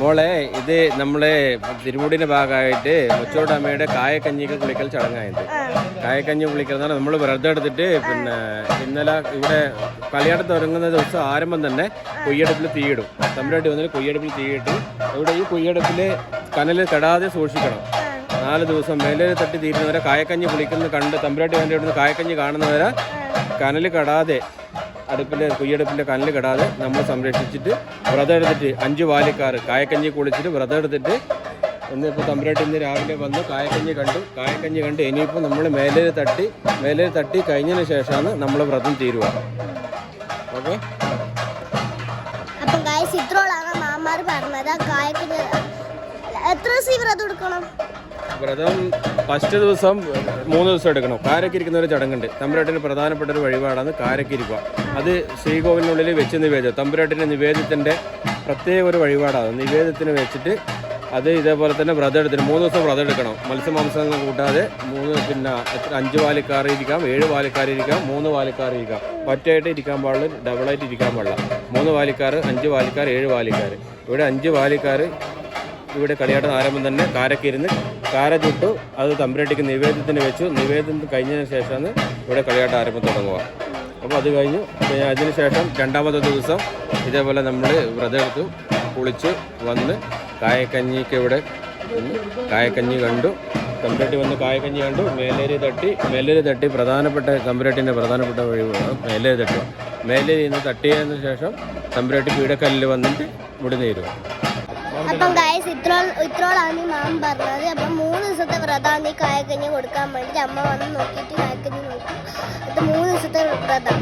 മോളെ ഇത് നമ്മളെ തിരുമുടിന്റെ ഭാഗമായിട്ട് മുച്ചോടമ്മയുടെ കായക്കഞ്ഞിക്ക് കുളിക്കൽ ചടങ്ങായത്. കായക്കഞ്ഞി കുളിക്കുന്നത് നമ്മൾ വ്രതം എടുത്തിട്ട് പിന്നെ ഇന്നലെ ഇവിടെ കളിയാട്ടത്ത് ഇറങ്ങുന്ന ദിവസം ആരംഭം തന്നെ കൊയ്യടുപ്പിൽ തീയിടും. തമ്പുരാട്ടി വന്നിട്ട് കൊയ്യടുപ്പിൽ തീയിട്ട് ഇവിടെ ഈ കൊയ്യടുപ്പിൽ കനൽ കെടാതെ സൂക്ഷിക്കണം. നാല് ദിവസം മേലെ തട്ടി തീരുന്നവരെ കായക്കഞ്ഞി കുളിക്കുന്ന കണ്ട് തമ്പുരാട്ടി വേണ്ടി ഇവിടുന്ന് കായക്കഞ്ഞി കാണുന്നവരെ കനൽ കെടാതെ അടുപ്പിലെ കുയ്യടുപ്പിന്റെ കല്ല് കെടാതെ നമ്മൾ സംരക്ഷിച്ചിട്ട് വ്രതം എടുത്തിട്ട് അഞ്ച് വാലിക്കാർ കായക്കഞ്ഞി കുളിച്ചിട്ട് വ്രതം എടുത്തിട്ട് ഇന്നിപ്പോൾ തമ്പുരാട്ടി ഇന്ന് രാവിലെ വന്ന് കായക്കഞ്ഞി കണ്ടു. കായക്കഞ്ഞി കണ്ട് ഇനിയിപ്പോൾ നമ്മൾ മേലേ തട്ടി മേലേ തട്ടി കഴിഞ്ഞതിന് ശേഷമാണ് നമ്മൾ വ്രതം തീരുക. ഓക്കെ? ഇത്രോളാണ് മാമാർ പറഞ്ഞത്. കായക്കിന് എത്ര ദിവസം വ്രതം എടുക്കണം? വ്രതം ഫസ്റ്റ് ദിവസം മൂന്ന് ദിവസം എടുക്കണം. കാരക്കിരിക്കുന്ന ഒരു ചടങ്ങുണ്ട്. തമ്പുരാട്ടിന് പ്രധാനപ്പെട്ട ഒരു വഴിപാടാണ് കാരക്കിരിക്കുക അത് ശ്രീകോവിലിനുള്ളിൽ വെച്ച് നിവേദ്യം. തമ്പുരാട്ടിന്റെ നിവേദ്യത്തിന്റെ പ്രത്യേക ഒരു വഴിപാടാണ്. നിവേദ്യത്തിന് വെച്ചിട്ട് അത് ഇതേപോലെ തന്നെ വ്രതം എടുത്തിട്ട് മൂന്ന് ദിവസം വ്രതം എടുക്കണം. മത്സ്യമാംസങ്ങൾ കൂട്ടാതെ മൂന്ന് പിന്നെ അഞ്ച് വാലിക്കാർ ഇരിക്കാം ഏഴ് വാലിക്കാർ ഇരിക്കാം മൂന്ന് വാലിക്കാർ ഇരിക്കാം. ഒറ്റയായിട്ട് ഇരിക്കാൻ പാടില്ല ഡബിളായിട്ട് ഇരിക്കാൻ പാടില്ല. മൂന്ന് വാലിക്കാർ അഞ്ച് പാലിക്കാർ ഏഴ് പാലിക്കാർ ഇവിടെ അഞ്ച് വാലിക്കാർ ഇവിടെ കളിയാട്ടം ആരംഭം തന്നെ കാരക്കിരുന്ന്. കാര ചുട്ടു അത് തമ്പുരട്ടിക്ക് നിവേദ്യത്തിന് വെച്ചു. നിവേദ്യം കഴിഞ്ഞതിന് ശേഷമാണ് ഇവിടെ കളിയാട്ടം ആരംഭം തുടങ്ങുക. അപ്പോൾ അത് കഴിഞ്ഞു. പിന്നെ ശേഷം രണ്ടാമത്തെ ദിവസം ഇതേപോലെ നമ്മൾ വ്രതെടുത്തു കുളിച്ച് വന്ന് കായക്കഞ്ഞിക്ക് ഇവിടെ കായക്കഞ്ഞി കണ്ടു. തമ്പുരാട്ടി വന്ന് കായക്കഞ്ഞി കണ്ടു. മേലേരി തട്ടി മേലേരി തട്ടി പ്രധാനപ്പെട്ട തമ്പുരാട്ടിന്റെ പ്രധാനപ്പെട്ട വഴി മേലേരി തട്ടി. മേലേരി നിന്ന് തട്ടിയതിന് ശേഷം തമ്പുരാട്ടി പീഡക്കല്ലിൽ വന്നിട്ട് ഇവിടെ നേരുക അപ്പം ഗായസ് ഇത്രോ ഇത്രോളാണ് ഈ മാം പറഞ്ഞത്. അപ്പം മൂന്ന് ദിവസത്തെ വ്രതമാണ് ഈ കായക്കഞ്ഞി കൊടുക്കാൻ വേണ്ടിയിട്ട് അമ്മ വന്ന് നോക്കിയിട്ട് കായക്കഞ്ഞി നോക്കി. അത് മൂന്ന് ദിവസത്തെ വ്രതം